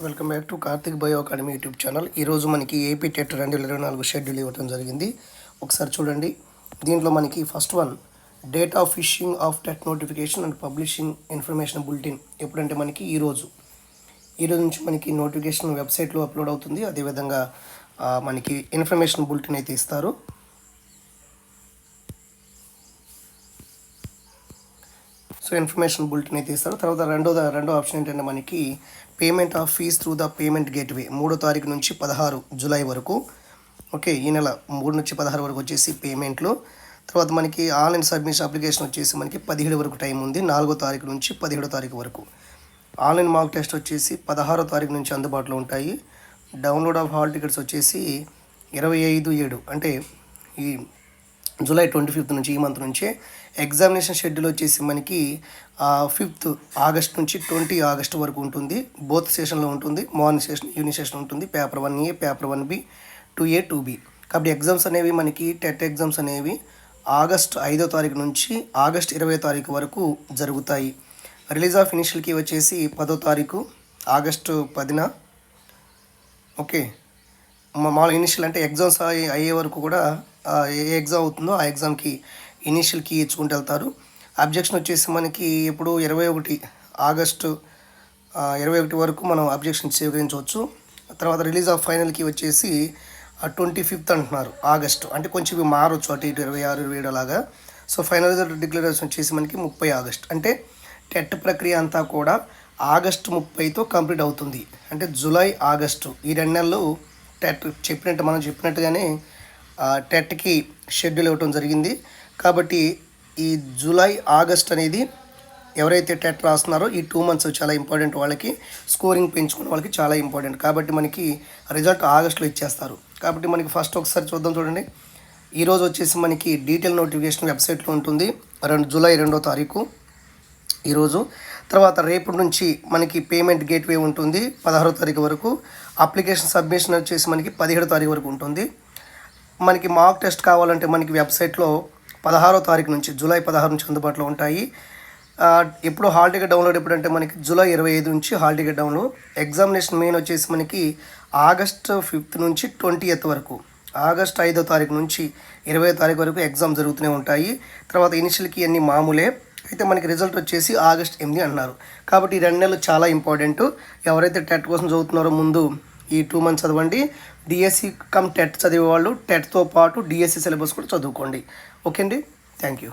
Welcome back to Karthik bio academy YouTube channel. ఈరోజు మనకి AP TET రెండు వేల ఇరవై నాలుగు షెడ్యూల్ ఇవ్వడం జరిగింది. ఒకసారి చూడండి. దీంట్లో మనకి first one date of fishing of TET notification and publishing information bulletin ఎప్పుడంటే మనకి ఈరోజు ఈరోజు నుంచి మనకి నోటిఫికేషన్ వెబ్సైట్లో అప్లోడ్ అవుతుంది. అదేవిధంగా మనకి ఇన్ఫర్మేషన్ బులెటిన్ అయితే ఇస్తారు. సో ఇన్ఫర్మేషన్ బులెటిన్ అయితే ఇస్తారు. తర్వాత రెండో రెండో ఆప్షన్ ఏంటంటే మనకి payment of fee through the payment gateway. మూడో తారీఖు నుంచి పదహారు జూలై వరకు. ఓకే ఈ నెల మూడు నుంచి పదహారు వరకు వచ్చేసి పేమెంట్లు. తర్వాత మనకి ఆన్లైన్ సబ్మిషన్ అప్లికేషన్ వచ్చేసి మనకి పదిహేడు వరకు టైం ఉంది నాలుగో తారీఖు నుంచి పదిహేడో తారీఖు వరకు. ఆన్లైన్ మార్క్ టెస్ట్ వచ్చేసి పదహారో తారీఖు నుంచి అందుబాటులో ఉంటాయి. డౌన్లోడ్ ఆఫ్ హాల్ టికెట్స్ వచ్చేసి ఇరవై ఐదు ఏడు. అంటే ఈ జూలై ట్వంటీ ఫిఫ్త్ నుంచి ఈ మంత్ నుంచే ఎగ్జామినేషన్ షెడ్యూల్ వచ్చేసి మనకి ఫిఫ్త్ ఆగస్ట్ నుంచి ట్వంటీ ఆగస్ట్ వరకు ఉంటుంది. బోత్ సెషన్లో ఉంటుంది. మార్నింగ్ సెషన్ ఈవినింగ్ సెషన్ ఉంటుంది. Paper one A paper one B two A two B. కాబట్టి ఎగ్జామ్స్ అనేవి మనకి టెట్ ఎగ్జామ్స్ అనేవి ఆగస్ట్ ఐదో తారీఖు నుంచి ఆగస్ట్ ఇరవై తారీఖు వరకు జరుగుతాయి. రిలీజ్ ఆఫ్ ఇనిషియల్కి వచ్చేసి పదో తారీఖు ఆగస్టు పదిన. ఓకే. మామూలు ఇనిషియల్ అంటే ఎగ్జామ్స్ అయ్యే అయ్యే వరకు కూడా ఏ ఎగ్జామ్ అవుతుందో ఆ ఎగ్జామ్కి ఇనిషియల్ కీ ఇచ్చుకుంటూ వెళ్తారు. అబ్జెక్షన్ వచ్చేసి మనకి ఇప్పుడు ఇరవై ఒకటి ఆగస్టు ఇరవై ఒకటి వరకు మనం అబ్జెక్షన్ స్వీకరించవచ్చు. తర్వాత రిలీజ్ ఆఫ్ ఫైనల్కి వచ్చేసి ట్వంటీ ఫిఫ్త్ అంటున్నారు ఆగస్టు. అంటే కొంచెం ఇవి మారొచ్చు అటు ఇటు ఇరవై ఆరు ఇరవై ఏడు అలాగా. సో ఫైనల్ రిజల్ట్ డిక్లరేషన్ వచ్చేసి మనకి ముప్పై ఆగస్ట్. అంటే టెట్ ప్రక్రియ అంతా కూడా ఆగస్టు ముప్పైతో కంప్లీట్ అవుతుంది. అంటే జూలై ఆగస్టు ఈ రెండు నెలలు టెట్ చెప్పినట్టు మనం చెప్పినట్టుగానే ఆ, టెట్కి షెడ్యూల్ ఇవ్వటం జరిగింది. కాబట్టి ఈ జూలై ఆగస్ట్ అనేది ఎవరైతే టెట్ రాస్తున్నారో ఈ టూ మంత్స్ చాలా ఇంపార్టెంట్ వాళ్ళకి. స్కోరింగ్ పెంచుకున్న వాళ్ళకి చాలా ఇంపార్టెంట్. కాబట్టి మనకి రిజల్ట్ ఆగస్ట్లో ఇచ్చేస్తారు. కాబట్టి మనకి ఫస్ట్ ఒకసారి చూద్దాం చూడండి. ఈరోజు వచ్చేసి మనకి డీటెయిల్ నోటిఫికేషన్ వెబ్సైట్లో ఉంటుంది. రెండు జూలై రెండో తారీఖు ఈరోజు తర్వాత రేపు నుంచి మనకి పేమెంట్ గేట్వే ఉంటుంది పదహారో తారీఖు వరకు. అప్లికేషన్ సబ్మిషన్ వచ్చేసి మనకి పదిహేడో తారీఖు వరకు ఉంటుంది. మనకి మాక్ టెస్ట్ కావాలంటే మనకి వెబ్సైట్లో పదహారో తారీఖు నుంచి జూలై పదహారు నుంచి అందుబాటులో ఉంటాయి. ఎప్పుడు హాల్ టికెట్ డౌన్లోడ్ ఎప్పుడంటే మనకి జూలై ఇరవై ఐదు నుంచి hall ticket download examination main వచ్చేసి మనకి ఆగస్ట్ ఫిఫ్త్ నుంచి ట్వంటీ వరకు. ఆగస్ట్ ఐదో తారీఖు నుంచి ఇరవై తారీఖు వరకు ఎగ్జామ్ జరుగుతూనే ఉంటాయి. తర్వాత ఇనిషియల్కి అన్ని మామూలే. అయితే మనకి రిజల్ట్ వచ్చేసి ఆగస్ట్ ఎనిమిది అన్నారు. కాబట్టి ఈ రెండు నెలలు చాలా ఇంపార్టెంట్. ఎవరైతే టెట్ కోసం చదువుతున్నారో ముందు ఈ టూ మంత్స్ చదవండి. డిఎస్సి కమ్ టెట్ చదివే వాళ్ళు టెట్తో పాటు డిఎస్సి సిలబస్ కూడా చదువుకోండి. ఓకే అండి? Thank you.